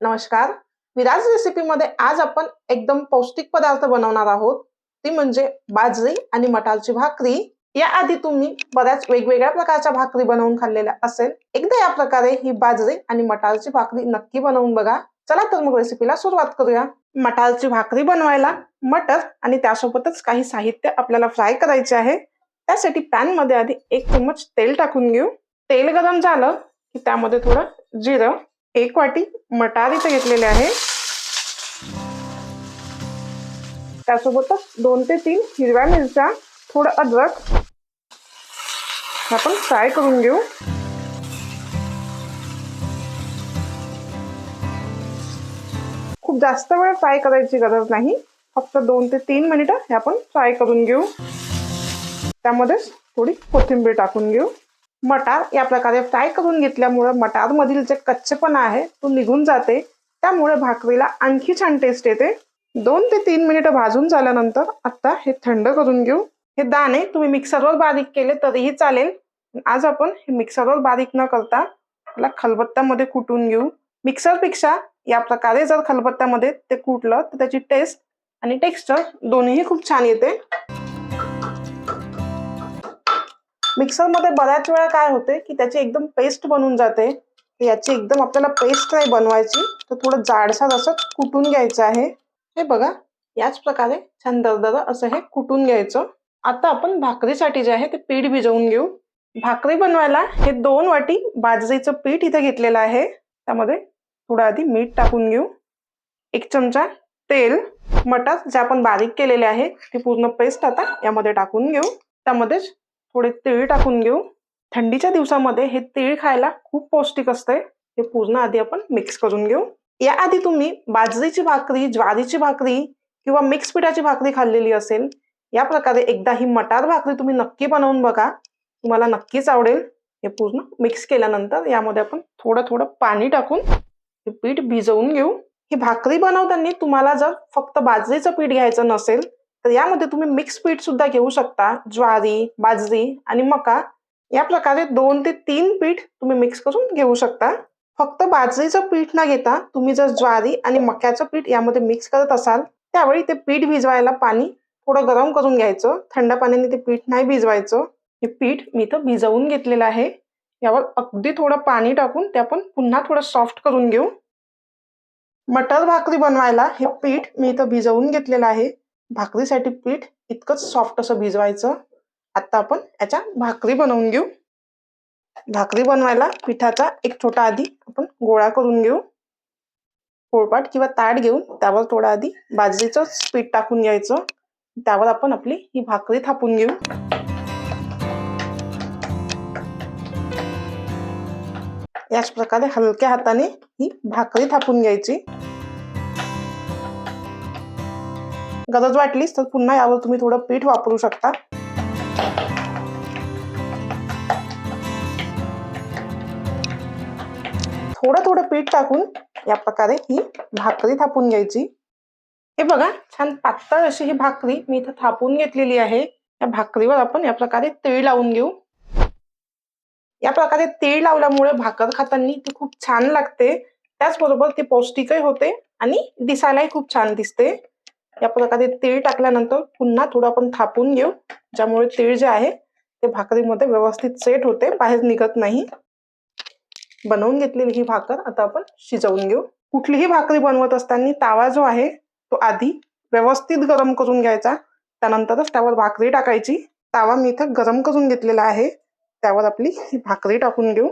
नमस्कार. विराज रेसिपीमध्ये आज आपण एकदम पौष्टिक पदार्थ बनवणार आहोत. ती म्हणजे बाजरी आणि मटारची भाकरी. याआधी तुम्ही बऱ्याच वेगवेगळ्या प्रकारच्या भाकरी बनवून खाल्लेल्या असेल. एकदा या प्रकारे ही बाजरी आणि मटारची भाकरी नक्की बनवून बघा. चला तर मग रेसिपीला सुरुवात करूया. मटारची भाकरी बनवायला मटर आणि त्यासोबतच काही साहित्य आपल्याला फ्राय करायचे आहे. त्यासाठी पॅनमध्ये आधी एक चम्मच तेल टाकून घेऊ. तेल गरम झालं की त्यामध्ये थोडं जिरं एक वाटी मटार इथे घेतलेले आहे. त्यासोबतच दोन ते तीन हिरव्या मिरच्या थोडं अद्रक आपण फ्राय करून घेऊ. खूप जास्त वेळ फ्राय करायची गरज नाही. फक्त दोन ते तीन मिनिटं हे आपण फ्राय करून घेऊ. त्यामध्येच थोडी कोथिंबीर टाकून घेऊ. मटार या प्रकारे फ्राय करून घेतल्यामुळे मटारमधील जे कच्चेपणा आहे तो निघून जाते. त्यामुळे भाकरीला आणखी छान टेस्ट येते. दोन ते तीन मिनिटं भाजून झाल्यानंतर आता हे थंड करून घेऊ. हे दाणे तुम्ही मिक्सरवर बारीक केले तरीही चालेल. आज आपण हे मिक्सरवर बारीक न करता याला खलबत्त्यामध्ये कुटून घेऊ. मिक्सरपेक्षा या प्रकारे जर खलबत्त्यामध्ये ते कुटलं तर त्याची टेस्ट आणि टेक्स्चर दोन्हीही खूप छान येते. मिक्सरमध्ये बऱ्याच वेळा काय होते की त्याची एकदम पेस्ट बनून जाते. याची एकदम आपल्याला पेस्ट नाही बनवायची. तर थोडं जाडसार असं कुटून घ्यायचं आहे. हे बघा याच प्रकारे छान दरदर असं हे कुटून घ्यायचं. आता आपण भाकरीसाठी जे आहे ते पीठ भिजवून घेऊ. भाकरी बनवायला हे दोन वाटी बाजरीचं पीठ इथे घेतलेलं आहे. त्यामध्ये थोडं आधी मीठ टाकून घेऊ. एक चमचा तेल मटर जे आपण बारीक केलेले आहे ती पूर्ण पेस्ट आता यामध्ये टाकून घेऊ. त्यामध्येच थोडे तीळ टाकून घेऊ. थंडीच्या दिवसामध्ये हे तीळ खायला खूप पौष्टिक असते हे पूर्ण आधी आपण मिक्स करून घेऊ. याआधी तुम्ही बाजरीची भाकरी ज्वारीची भाकरी किंवा मिक्स पिठाची भाकरी खाल्लेली असेल या प्रकारे एकदा ही मटार भाकरी तुम्ही नक्की बनवून बघा. तुम्हाला नक्कीच आवडेल. हे पूर्ण मिक्स केल्यानंतर यामध्ये आपण थोडं थोडं पाणी टाकून हे पीठ भिजवून घेऊ. ही भाकरी बनवताना तुम्हाला जर फक्त बाजरीचं पीठ घ्यायचं नसेल तर यामध्ये तुम्ही मिक्स पीठ सुद्धा घेऊ शकता. ज्वारी बाजरी आणि मका. या प्रकारे दोन ते तीन पीठ तुम्ही मिक्स करून घेऊ शकता. फक्त बाजरीचं पीठ न घेता तुम्ही जर ज्वारी आणि मक्याचं पीठ यामध्ये मिक्स करत असाल त्यावेळी ते पीठ भिजवायला पाणी थोडं गरम करून घ्यायचं. थंड पाण्याने ते पीठ नाही भिजवायचं. हे पीठ मी इथं भिजवून घेतलेलं आहे. यावर अगदी थोडं पाणी टाकून ते आपण पुन्हा थोडं सॉफ्ट करून घेऊ. मटर भाकरी बनवायला हे पीठ मी इथं भिजवून घेतलेलं आहे. भाकरीसाठी पीठ इतकंच सॉफ्ट असं भिजवायचं. आता आपण याच्या भाकरी बनवून घेऊ. भाकरी बनवायला पिठाचा एक छोटा आधी आपण गोळा करून घेऊ. पोळपाट किंवा ताट घेऊन त्यावर थोडं आधी बाजरीचं पीठ टाकून घ्यायचं. त्यावर आपण आपली ही भाकरी थापून घेऊ. याच प्रकारे हलक्या हाताने ही भाकरी थापून घ्यायची. गरज वाटलीच तर पुन्हा यावर तुम्ही थोडं पीठ वापरू शकता. थोडं थोडं पीठ टाकून या प्रकारे ही भाकरी थापून घ्यायची. हे बघा छान पातळ अशी ही भाकरी मी इथं थापून घेतलेली आहे. या भाकरीवर आपण या प्रकारे तीळ लावून घेऊ. या प्रकारे तीळ लावल्यामुळे भाकर खाताना ती खूप छान लागते. त्याचबरोबर ती पौष्टिकही होते आणि दिसायलाही खूप छान दिसते. या प्रकारे तीळ टाकल्यानंतर पुन्हा थोडं आपण थापून घेऊ. ज्यामुळे तीळ जे आहे ते भाकरीमध्ये व्यवस्थित सेट होते बाहेर निघत नाही. बनवून घेतलेली ही भाकर आता आपण शिजवून घेऊ. कुठलीही भाकरी बनवत असताना तावा जो आहे तो आधी व्यवस्थित गरम करून घ्यायचा. त्यानंतरच त्यावर भाकरी टाकायची. तावा मी इथं गरम करून घेतलेला आहे. त्यावर आपली ही भाकरी टाकून घेऊ.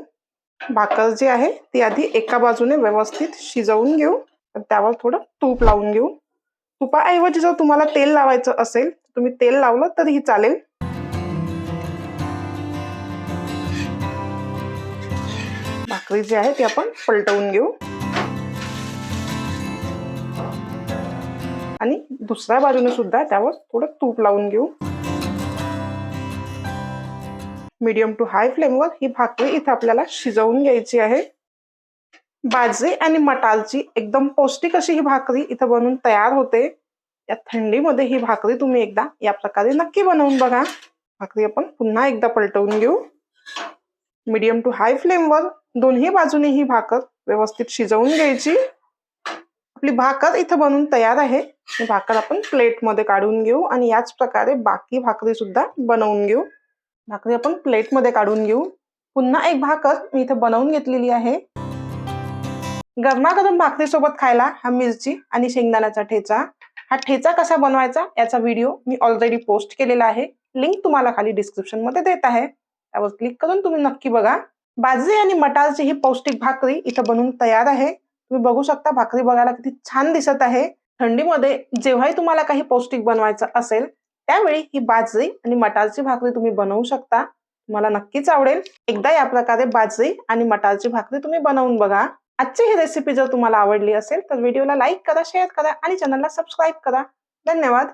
भाकर जी आहे ती आधी एका बाजूने व्यवस्थित शिजवून घेऊ. त्यावर थोडं तूप लावून घेऊ. तुपाऐवजी जर तुम्हाला तेल लावायचं असेल तुम्ही तेल लावलं तरीही चालेल. भाकरी जी आहे ती आपण पलटवून घेऊ. आणि दुसऱ्या बाजूने सुद्धा त्यावर थोडं तूप लावून घेऊ. मीडियम टू हाय फ्लेमवर ही भाकरी इथे आपल्याला शिजवून घ्यायची आहे. बाजरी आणि मटारची एकदम पौष्टिक अशी ही भाकरी इथं बनवून तयार होते. या थंडीमध्ये ही भाकरी तुम्ही एकदा या प्रकारे नक्की बनवून बघा. भाकरी आपण पुन्हा एकदा पलटवून घेऊ. मीडियम टू हाय फ्लेमवर दोन्ही बाजूने ही भाकर व्यवस्थित शिजवून घ्यायची. आपली भाकर इथं बनवून तयार आहे. भाकर आपण प्लेटमध्ये काढून घेऊ आणि याच प्रकारे बाकी भाकरी सुद्धा बनवून घेऊ. भाकरी आपण प्लेटमध्ये काढून घेऊ. पुन्हा एक भाकर मी इथं बनवून घेतलेली आहे. गरमागरम भाकरीसोबत खायला हा मिरची आणि शेंगदाण्याचा ठेचा. हा ठेचा कसा बनवायचा याचा व्हिडिओ मी ऑलरेडी पोस्ट केलेला आहे. लिंक तुम्हाला खाली डिस्क्रिप्शनमध्ये देत आहे. त्यावर क्लिक करून तुम्ही नक्की बघा. बाजरी आणि मटारची ही पौष्टिक भाकरी इथं बनवून तयार आहे. तुम्ही बघू शकता भाकरी बघायला किती छान दिसत आहे. थंडीमध्ये जेव्हाही तुम्हाला काही पौष्टिक बनवायचं असेल त्यावेळी ही बाजरी आणि मटारची भाकरी तुम्ही बनवू शकता. तुम्हाला नक्कीच आवडेल. एकदा या प्रकारे बाजरी आणि मटारची भाकरी तुम्ही बनवून बघा. आजची ही रेसिपी जर तुम्हाला आवडली असेल तर व्हिडिओला लाईक करा शेअर करा आणि चॅनलला सबस्क्राईब करा. धन्यवाद.